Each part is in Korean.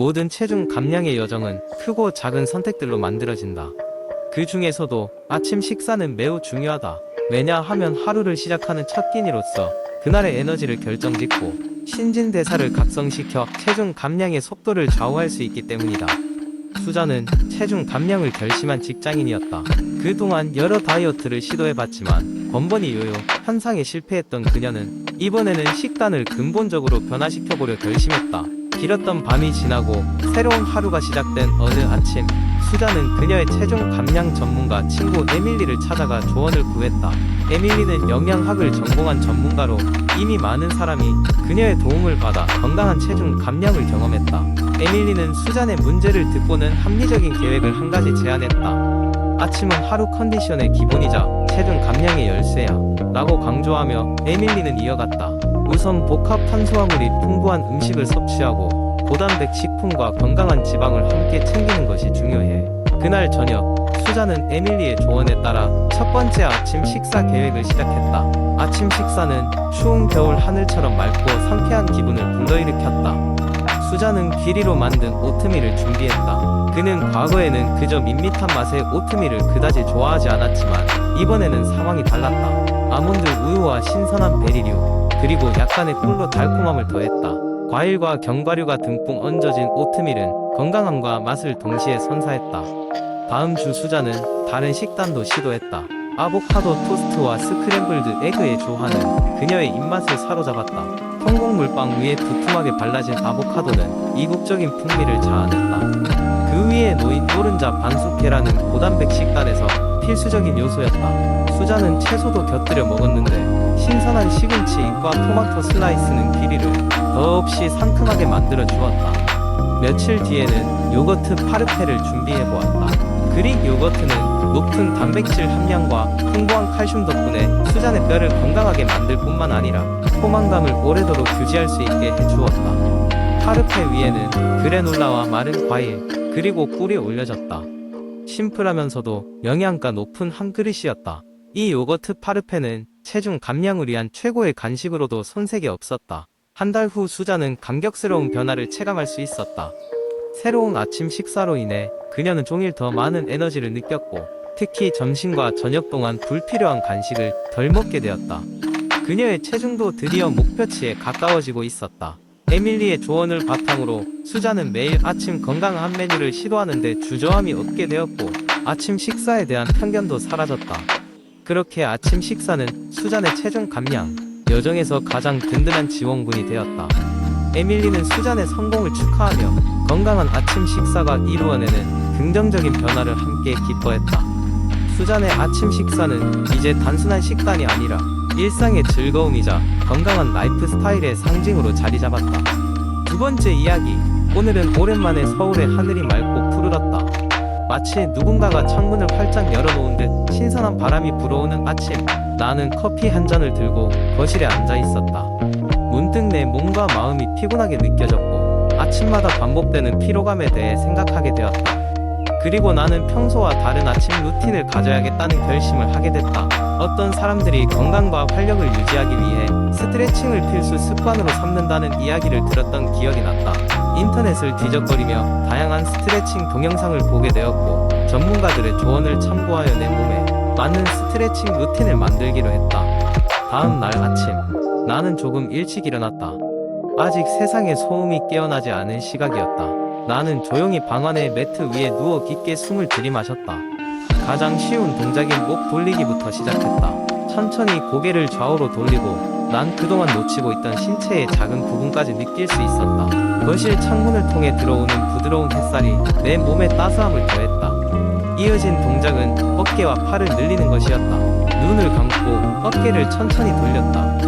모든 체중 감량의 여정은 크고 작은 선택들로 만들어진다. 그 중에서도 아침 식사는 매우 중요하다. 왜냐하면 하루를 시작하는 첫 끼니로서 그날의 에너지를 결정짓고 신진대사를 각성시켜 체중 감량의 속도를 좌우할 수 있기 때문이다. 수자는 체중 감량을 결심한 직장인이었다. 그동안 여러 다이어트를 시도해봤지만 번번이 요요 현상에 실패했던 그녀는 이번에는 식단을 근본적으로 변화시켜보려 결심했다. 길었던 밤이 지나고 새로운 하루가 시작된 어느 아침 수자는 그녀의 체중 감량 전문가 친구 에밀리를 찾아가 조언을 구했다. 에밀리는 영양학을 전공한 전문가로 이미 많은 사람이 그녀의 도움을 받아 건강한 체중 감량을 경험했다. 에밀리는 수잔의 문제를 듣고는 합리적인 계획을 한 가지 제안했다. 아침은 하루 컨디션의 기본이자 체중 감량의 열쇠야. 라고 강조하며 에밀리는 이어갔다. 우선 복합 탄수화물이 풍부한 음식을 섭취하고 고단백 식품과 건강한 지방을 함께 챙기는 것이 중요해. 그날 저녁, 수자는 에밀리의 조언에 따라 첫 번째 아침 식사 계획을 시작했다. 아침 식사는 추운 겨울 하늘처럼 맑고 상쾌한 기분을 불러일으켰다. 수자는 귀리로 만든 오트밀을 준비했다. 그는 과거에는 그저 밋밋한 맛의 오트밀을 그다지 좋아하지 않았지만 이번에는 상황이 달랐다. 아몬드 우유와 신선한 베리류 그리고 약간의 꿀로 달콤함을 더했다. 과일과 견과류가 듬뿍 얹어진 오트밀은 건강함과 맛을 동시에 선사했다. 다음 주 수자는 다른 식단도 시도했다. 아보카도 토스트와 스크램블드 에그의 조화는 그녀의 입맛을 사로잡았다. 통곡 물빵 위에 두툼하게 발라진 아보카도는 이국적인 풍미를 자아냈다. 그 위에 놓인 노른자 반숙계라는 고단백 식단에서 필수적인 요소였다. 수자는 채소도 곁들여 먹었는데 신선한 시금치과 토마토 슬라이스는 길이를 더없이 상큼하게 만들어 주었다. 며칠 뒤에는 요거트 파르페를 준비해 보았다. 그릭 요거트는 높은 단백질 함량과 풍부한 칼슘 덕분에 수잔의 뼈를 건강하게 만들 뿐만 아니라 포만감을 오래도록 유지할 수 있게 해주었다. 파르페 위에는 그래놀라와 마른 과일, 그리고 꿀이 올려졌다. 심플하면서도 영양가 높은 한 그릇이었다. 이 요거트 파르페는 체중 감량을 위한 최고의 간식으로도 손색이 없었다. 한 달 후 수자는 감격스러운 변화를 체감할 수 있었다. 새로운 아침 식사로 인해 그녀는 종일 더 많은 에너지를 느꼈고 특히 점심과 저녁 동안 불필요한 간식을 덜 먹게 되었다. 그녀의 체중도 드디어 목표치에 가까워지고 있었다. 에밀리의 조언을 바탕으로 수자는 매일 아침 건강한 메뉴를 시도하는데 주저함이 없게 되었고 아침 식사에 대한 편견도 사라졌다. 그렇게 아침 식사는 수잔의 체중 감량 여정에서 가장 든든한 지원군이 되었다. 에밀리는 수잔의 성공을 축하하며 건강한 아침 식사가 이루어내는 긍정적인 변화를 함께 기뻐했다. 수잔의 아침 식사는 이제 단순한 식단이 아니라 일상의 즐거움이자 건강한 라이프 스타일의 상징으로 자리 잡았다. 두 번째 이야기. 오늘은 오랜만에 서울의 하늘이 맑고 푸르렀다. 마치 누군가가 창문을 활짝 열어놓은 듯 신선한 바람이 불어오는 아침. 나는 커피 한 잔을 들고 거실에 앉아 있었다. 문득 내 몸과 마음이 피곤하게 느껴졌고 아침마다 반복되는 피로감에 대해 생각하게 되었다. 그리고 나는 평소와 다른 아침 루틴을 가져야겠다는 결심을 하게 됐다. 어떤 사람들이 건강과 활력을 유지하기 위해 스트레칭을 필수 습관으로 삼는다는 이야기를 들었던 기억이 났다. 인터넷을 뒤적거리며 다양한 스트레칭 동영상을 보게 되었고 전문가들의 조언을 참고하여 내 몸에 맞는 스트레칭 루틴을 만들기로 했다. 다음 날 아침 나는 조금 일찍 일어났다. 아직 세상의 소음이 깨어나지 않은 시각이었다. 나는 조용히 방 안의 매트 위에 누워 깊게 숨을 들이마셨다. 가장 쉬운 동작인 목 돌리기부터 시작했다. 천천히 고개를 좌우로 돌리고 난 그동안 놓치고 있던 신체의 작은 부분까지 느낄 수 있었다. 거실 창문을 통해 들어오는 부드러운 햇살이 내 몸에 따스함을 더했다. 이어진 동작은 어깨와 팔을 늘리는 것이었다. 눈을 감고 어깨를 천천히 돌렸다.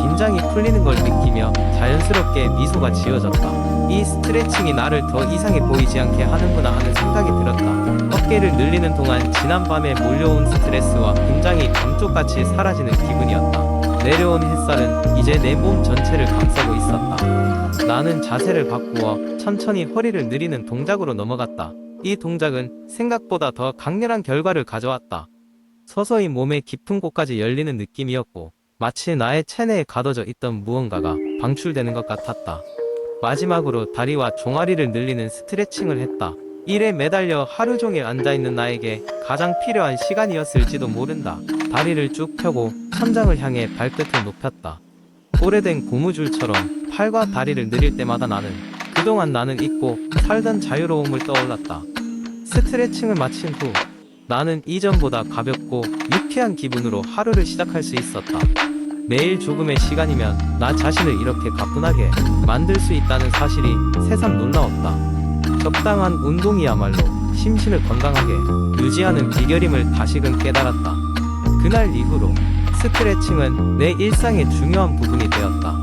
긴장이 풀리는 걸 느끼며 자연스럽게 미소가 지어졌다. 이 스트레칭이 나를 더 이상해 보이지 않게 하는구나 하는 생각이 들었다. 어깨를 늘리는 동안 지난밤에 몰려온 스트레스와 긴장이 감쪽같이 사라지는 기분이었다. 내려온 햇살은 이제 내 몸 전체를 감싸고 있었다. 나는 자세를 바꾸어 천천히 허리를 느리는 동작으로 넘어갔다. 이 동작은 생각보다 더 강렬한 결과를 가져왔다. 서서히 몸의 깊은 곳까지 열리는 느낌이었고 마치 나의 체내에 가둬져 있던 무언가가 방출되는 것 같았다. 마지막으로 다리와 종아리를 늘리는 스트레칭을 했다. 일에 매달려 하루 종일 앉아있는 나에게 가장 필요한 시간이었을지도 모른다. 다리를 쭉 펴고 천장을 향해 발끝을 높였다. 오래된 고무줄처럼 팔과 다리를 늘릴 때마다 나는 그동안 나는 잊고 살던 자유로움을 떠올랐다. 스트레칭을 마친 후 나는 이전보다 가볍고 유쾌한 기분으로 하루를 시작할 수 있었다. 매일 조금의 시간이면 나 자신을 이렇게 가뿐하게 만들 수 있다는 사실이 새삼 놀라웠다. 적당한 운동이야말로 심신을 건강하게 유지하는 비결임을 다시금 깨달았다. 그날 이후로 스트레칭은 내 일상의 중요한 부분이 되었다.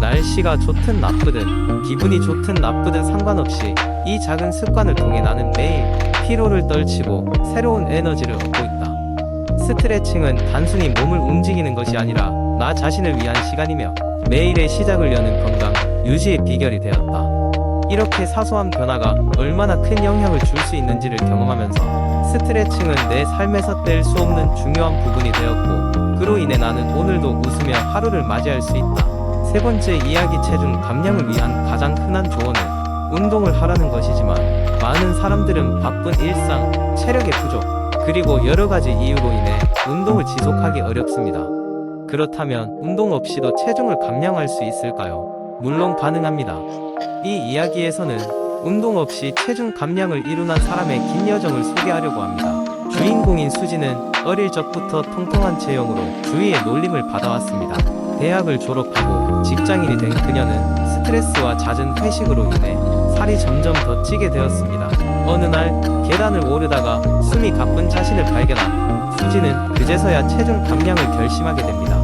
날씨가 좋든 나쁘든 기분이 좋든 나쁘든 상관없이 이 작은 습관을 통해 나는 매일 피로를 떨치고 새로운 에너지를 얻고 있다. 스트레칭은 단순히 몸을 움직이는 것이 아니라 나 자신을 위한 시간이며 매일의 시작을 여는 건강, 유지의 비결이 되었다. 이렇게 사소한 변화가 얼마나 큰 영향을 줄 수 있는지를 경험하면서 스트레칭은 내 삶에서 뗄 수 없는 중요한 부분이 되었고 그로 인해 나는 오늘도 웃으며 하루를 맞이할 수 있다. 세 번째 이야기 체중 감량을 위한 가장 흔한 조언은 운동을 하라는 것이지만 많은 사람들은 바쁜 일상, 체력의 부족, 그리고 여러 가지 이유로 인해 운동을 지속하기 어렵습니다. 그렇다면 운동 없이도 체중을 감량할 수 있을까요? 물론 가능합니다. 이 이야기에서는 운동 없이 체중 감량을 이룬한 사람의 긴 여정을 소개하려고 합니다. 주인공인 수지는 어릴 적부터 통통한 체형으로 주위의 놀림을 받아왔습니다. 대학을 졸업하고 직장인이 된 그녀는 스트레스와 잦은 회식으로 인해 살이 점점 더 찌게 되었습니다. 어느 날 계단을 오르다가 숨이 가쁜 자신을 발견한 수지는 그제서야 체중 감량을 결심하게 됩니다.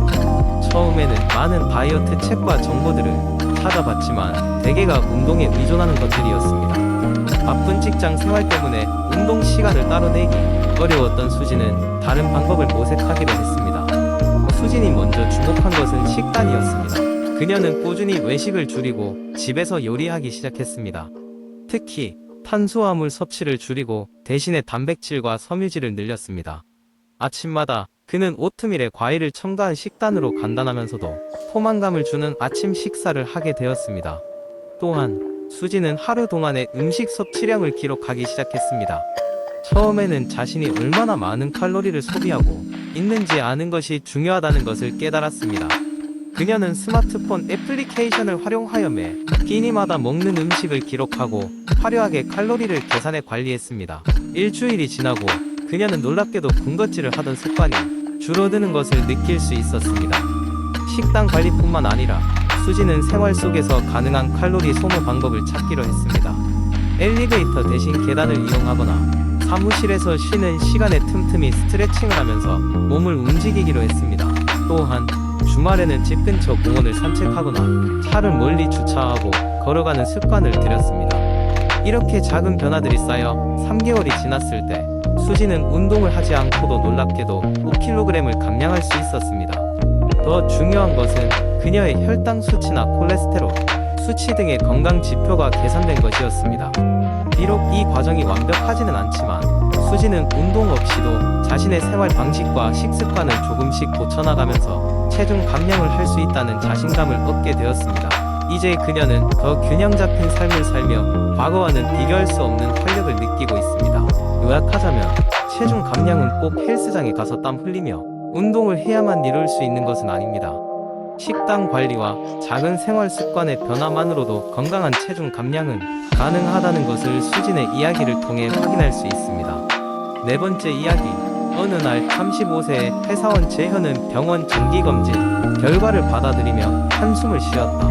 처음에는 많은 다이어트 책과 정보들을 찾아봤지만 대개가 운동에 의존하는 것들이었습니다. 바쁜 직장 생활 때문에 운동 시간을 따로 내기 어려웠던 수지는 다른 방법을 모색하기로 했습니다. 수진이 먼저 주목한 것은 식단이었습니다. 그녀는 꾸준히 외식을 줄이고 집에서 요리하기 시작했습니다. 특히 탄수화물 섭취를 줄이고 대신에 단백질과 섬유질을 늘렸습니다. 아침마다 그는 오트밀에 과일을 첨가한 식단으로 간단하면서도 포만감을 주는 아침 식사를 하게 되었습니다. 또한 수지는 하루 동안의 음식 섭취량을 기록하기 시작했습니다. 처음에는 자신이 얼마나 많은 칼로리를 소비하고 있는지 아는 것이 중요하다는 것을 깨달았습니다. 그녀는 스마트폰 애플리케이션을 활용하여 매 끼니마다 먹는 음식을 기록하고 화려하게 칼로리를 계산해 관리했습니다. 일주일이 지나고 그녀는 놀랍게도 군것질을 하던 습관이 줄어드는 것을 느낄 수 있었습니다. 식단 관리뿐만 아니라 수지는 생활 속에서 가능한 칼로리 소모 방법을 찾기로 했습니다. 엘리베이터 대신 계단을 이용하거나 사무실에서 쉬는 시간에 틈틈이 스트레칭을 하면서 몸을 움직이기로 했습니다. 또한 주말에는 집 근처 공원을 산책하거나 차를 멀리 주차하고 걸어가는 습관을 들였습니다. 이렇게 작은 변화들이 쌓여 3개월이 지났을 때 수지는 운동을 하지 않고도 놀랍게도 5kg을 감량할 수 있었습니다. 더 중요한 것은 그녀의 혈당 수치나 콜레스테롤, 수치 등의 건강 지표가 개선된 것이었습니다. 비록 이 과정이 완벽하지는 않지만 수지는 운동 없이도 자신의 생활 방식과 식습관을 조금씩 고쳐나가면서 체중 감량을 할 수 있다는 자신감을 얻게 되었습니다. 이제 그녀는 더 균형 잡힌 삶을 살며 과거와는 비교할 수 없는 활력을 느끼고 있습니다. 요약하자면 체중 감량은 꼭 헬스장에 가서 땀 흘리며 운동을 해야만 이룰 수 있는 것은 아닙니다. 식단 관리와 작은 생활 습관의 변화만으로도 건강한 체중 감량은 가능하다는 것을 수진의 이야기를 통해 확인할 수 있습니다. 네 번째 이야기. 어느 날 35세의 회사원 재현은 병원 정기검진 결과를 받아들이며 한숨을 쉬었다.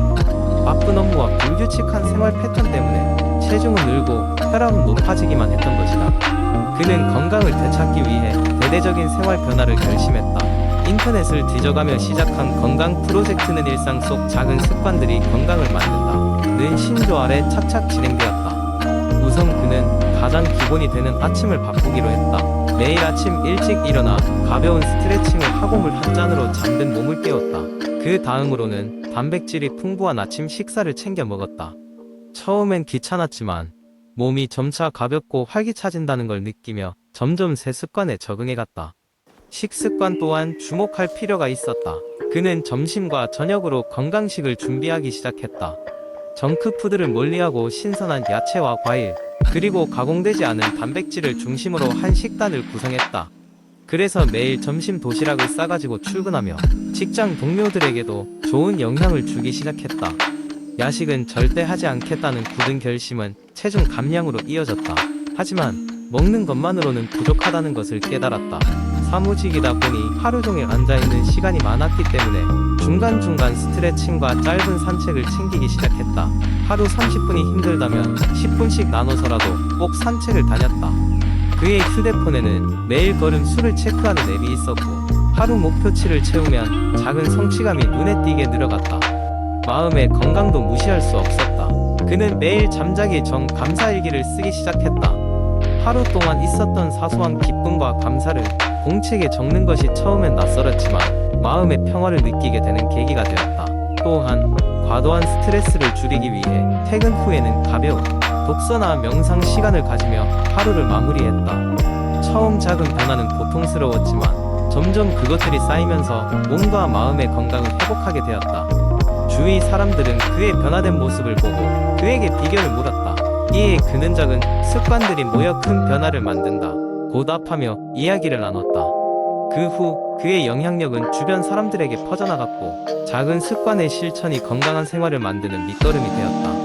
바쁜 업무와 불규칙한 생활 패턴 때문에 체중은 늘고 혈압은 높아지기만 했던 것이다. 그는 건강을 되찾기 위해 대대적인 생활 변화를 결심했다. 인터넷을 뒤져가며 시작한 건강 프로젝트는 일상 속 작은 습관들이 건강을 만든다.는 신조 아래 착착 진행되었다. 우선 그는 가장 기본이 되는 아침을 바꾸기로 했다. 매일 아침 일찍 일어나 가벼운 스트레칭을 하고 물 한 잔으로 잠든 몸을 깨웠다. 그 다음으로는 단백질이 풍부한 아침 식사를 챙겨 먹었다. 처음엔 귀찮았지만 몸이 점차 가볍고 활기차진다는 걸 느끼며 점점 새 습관에 적응해갔다. 식습관 또한 주목할 필요가 있었다. 그는 점심과 저녁으로 건강식을 준비하기 시작했다. 정크푸드를 멀리하고 신선한 야채와 과일, 그리고 가공되지 않은 단백질을 중심으로 한 식단을 구성했다. 그래서 매일 점심 도시락을 싸가지고 출근하며 직장 동료들에게도 좋은 영향을 주기 시작했다. 야식은 절대 하지 않겠다는 굳은 결심은 체중 감량으로 이어졌다. 하지만 먹는 것만으로는 부족하다는 것을 깨달았다. 사무직이다 보니 하루 종일 앉아있는 시간이 많았기 때문에 중간중간 스트레칭과 짧은 산책을 챙기기 시작했다. 하루 30분이 힘들다면 10분씩 나눠서라도 꼭 산책을 다녔다. 그의 휴대폰에는 매일 걸음 수를 체크하는 앱이 있었고 하루 목표치를 채우면 작은 성취감이 눈에 띄게 늘어갔다. 마음의 건강도 무시할 수 없었다. 그는 매일 잠자기 전 감사일기를 쓰기 시작했다. 하루 동안 있었던 사소한 기쁨과 감사를 공책에 적는 것이 처음엔 낯설었지만 마음의 평화를 느끼게 되는 계기가 되었다. 또한 과도한 스트레스를 줄이기 위해 퇴근 후에는 가벼운 독서나 명상 시간을 가지며 하루를 마무리했다. 처음 작은 변화는 고통스러웠지만 점점 그것들이 쌓이면서 몸과 마음의 건강을 회복하게 되었다. 주위 사람들은 그의 변화된 모습을 보고 그에게 비결을 물었다. 이에 그는 작은 습관들이 모여 큰 변화를 만든다. 고답하며 이야기를 나눴다. 그 후 그의 영향력은 주변 사람들에게 퍼져나갔고 작은 습관의 실천이 건강한 생활을 만드는 밑거름이 되었다.